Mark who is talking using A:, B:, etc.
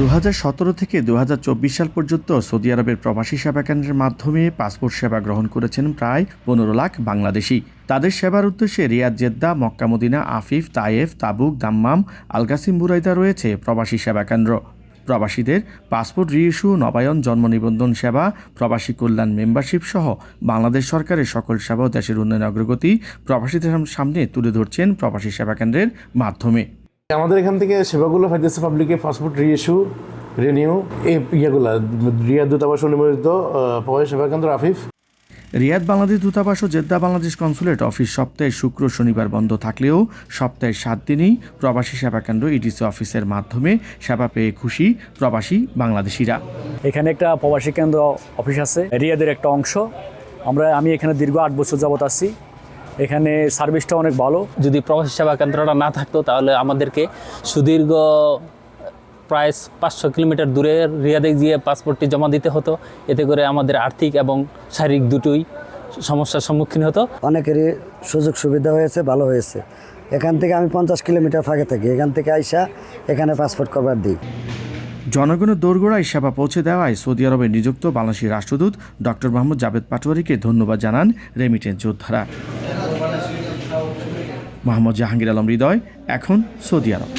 A: দু হাজার সতেরো থেকে দু হাজার চব্বিশ সাল পর্যন্ত সৌদি আরবের প্রবাসী সেবা কেন্দ্রের মাধ্যমে পাসপোর্ট সেবা গ্রহণ করেছেন প্রায় পনেরো লাখ বাংলাদেশি। তাদের সেবার উদ্দেশ্যে Riyadh Jeddah, Mecca Medina, Afif, Taif, Tabuk, Dammam, Al Qassim, Buraidah রয়েছে প্রবাসী সেবা কেন্দ্র। প্রবাসীদের পাসপোর্ট রিইস্যু, নবায়ন, জন্ম নিবন্ধন সেবা, প্রবাসী কল্যাণ মেম্বারশিপ সহ বাংলাদেশ সরকারের সকল সেবা দেশের উন্নয়ন অগ্রগতি প্রবাসীদের সামনে তুলে ধরছেন প্রবাসী সেবা কেন্দ্রের মাধ্যমে।
B: আমাদের এখান থেকে সেবাগুলো পাইতেছে পাবলিকে পাসপোর্ট রিইস্যু রিনিউ এই ইয়েগুলা রিয়াদ দূতাবাস অনুমোদিত প্রবাসী সেবা কেন্দ্র আফিফ।
A: রিয়াদ বাংলাদেশ দূতাবাস ও জেদ্দা বাংলাদেশ কনসুলেট অফিস সপ্তাহে শুক্র শনিবার বন্ধ থাকলেও সপ্তাহে সাত দিনই প্রবাসী সেবা কেন্দ্র ইডিসি অফিসের মাধ্যমে সেবা পেয়ে খুশি প্রবাসী বাংলাদেশিরা।
C: এখানে একটা প্রবাসী কেন্দ্র অফিস আছে রিয়াদের একটা অংশ। আমরা আমি এখানে দীর্ঘ আট বছর যাবত আছি। এখানে সার্ভিসটা অনেক ভালো।
D: যদি প্রবাসী সেবা কেন্দ্রটা না থাকতো তাহলে আমাদেরকে সুদীর্ঘ প্রায় পাঁচশো কিলোমিটার দূরে রিয়াদে গিয়ে পাসপোর্টটি জমা দিতে হতো। এতে করে আমাদের আর্থিক এবং শারীরিক দুটোই সমস্যার সম্মুখীন হতো।
E: অনেকেরই সুযোগ সুবিধা হয়েছে ভালো হয়েছে। এখান থেকে আমি পঞ্চাশ কিলোমিটার ফাঁকে থাকি। এখান থেকে আইসা এখানে পাসপোর্ট কভার দিই।
A: জনগণের দোরগোড়ায় সেবা পৌঁছে দেওয়ায় সৌদি আরবে নিযুক্ত বাংলাদেশি রাষ্ট্রদূত ডক্টর মোহাম্মদ জাভেদ পাটোয়ারিকে ধন্যবাদ জানান রেমিটেন্স যোদ্ধারা। মোহাম্মদ জাহাঙ্গীর আলম হৃদয় এখন সৌদি আরব।